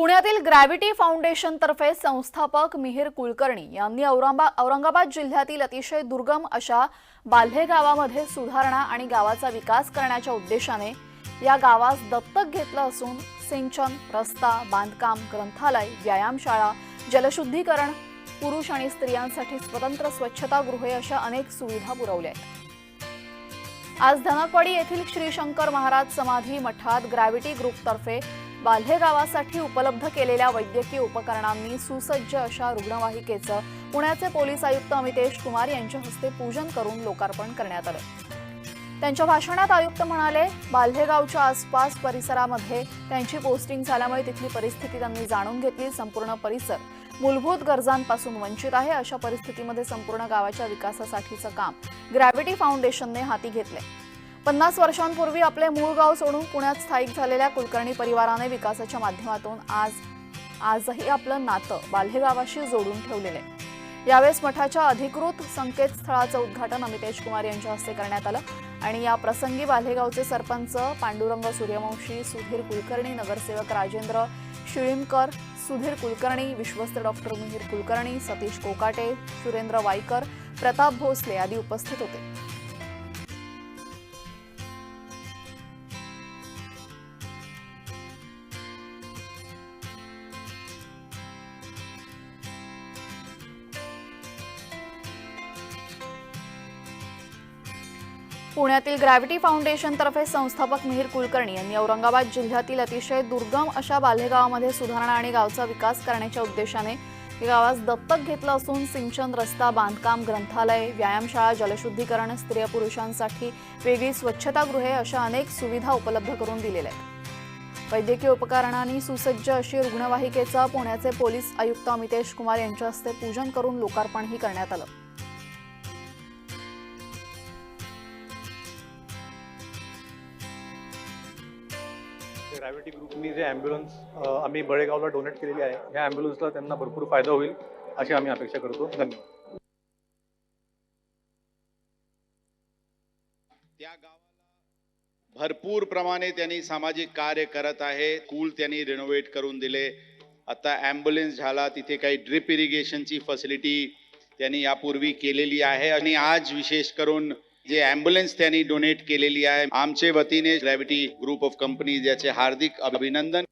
पुण्यातील ग्रॅव्हिटी फाउंडेशनतर्फे संस्थापक मिहीर कुलकर्णी यांनी औरंगाबाद जिल्ह्यातील अतिशय दुर्गम अशा बाल्हे गावामध्ये सुधारणा आणि गावाचा विकास करण्याच्या उद्देशाने या गावास दत्तक घेतलं असून सिंचन रस्ता बांधकाम ग्रंथालय व्यायामशाळा जलशुद्धीकरण पुरुष आणि स्त्रियांसाठी स्वतंत्र स्वच्छतागृहे अशा अनेक सुविधा पुरवल्या आहेत. आज धनकवाडी येथील श्रीशंकर महाराज समाधी मठात ग्रॅव्हिटी ग्रुपतर्फे बाल्हे गावासाठी उपलब्ध केलेल्या वैद्यकीय उपकरणांनी सुसज्ज अशा रुग्णवाहिकेचं पुण्याचे पोलीस आयुक्त अमितेश कुमार यांच्या हस्ते पूजन करून लोकार्पण करण्यात आलं. त्यांच्या भाषणात आयुक्त म्हणाले बाल्हेगावच्या आसपास परिसरामध्ये त्यांची पोस्टिंग झाल्यामुळे तिथली परिस्थिती त्यांनी जाणून घेतली संपूर्ण परिसर मूलभूत गरजांपासून वंचित आहे अशा परिस्थितीमध्ये संपूर्ण गावाच्या विकासासाठीचं काम ग्रॅव्हिटी फाउंडेशनने हाती घेतले पन्नास वर्षांपूर्वी आपले मूळ गाव सोडून पुण्यात स्थायिक झालेल्या कुलकर्णी परिवाराने विकासाच्या माध्यमातून आज आजही आपलं नातं बाल्हेगावाशी जोडून ठेवलेले. यावेळेस मठाच्या अधिकृत संकेतस्थळाचं उद्घाटन अमितेश कुमार यांच्या हस्ते करण्यात आलं आणि या प्रसंगी बाल्हेगावचे सरपंच पांडुरंग सूर्यवंशी सुधीर कुलकर्णी नगरसेवक राजेंद्र शिळीमकर सुधीर कुलकर्णी विश्वस्त डॉक्टर मिहीर कुलकर्णी सतीश कोकाटे सुरेंद्र वाईकर प्रताप भोसले आदी उपस्थित होते. पुण्यातील ग्रॅव्हिटी फाउंडेशनतर्फे संस्थापक मिहीर कुलकर्णी यांनी औरंगाबाद जिल्ह्यातील अतिशय दुर्गम अशा बालेगावामध्ये सुधारणा आणि गावचा विकास करण्याच्या उद्देशाने गावास दत्तक घेतलं असून सिंचन रस्ता बांधकाम ग्रंथालय व्यायामशाळा जलशुद्धीकरण स्त्रिया पुरुषांसाठी वेगळी स्वच्छतागृहे अशा अनेक सुविधा उपलब्ध करून दिलेल्या आहेत. वैद्यकीय उपकरणांनी सुसज्ज अशी रुग्णवाहिकेचं पुण्याचे पोलीस आयुक्त अमितेश कुमार यांच्या हस्ते पूजन करून लोकार्पणही करण्यात आलं. ग्रॅव्हिटी ग्रुपनी जे ॲम्ब्युलन्स आम्ही बळेगावला डोनेट केलेली आहे ह्या ॲम्ब्युलन्सला त्यांना भरपूर फायदा होईल अशी आम्ही अपेक्षा करतो. धन्यवाद. त्या गावाला भरपूर प्रमाणे त्यांनी सामाजिक कार्य करत आहे कूल त्यांनी रिनोव्हेट करून दिले. आता ॲम्ब्युलन्स झाला तिथे काही ड्रिप इरिगेशनची फॅसिलिटी त्यांनी यापूर्वी केलेली आहे. आणि आज विशेष करून जे ॲम्ब्युलन्स त्यांनी डोनेट केलेली आहे आमचे वतीने ग्रॅव्हिटी ग्रुप ऑफ कंपनीज याचे हार्दिक अभिनंदन.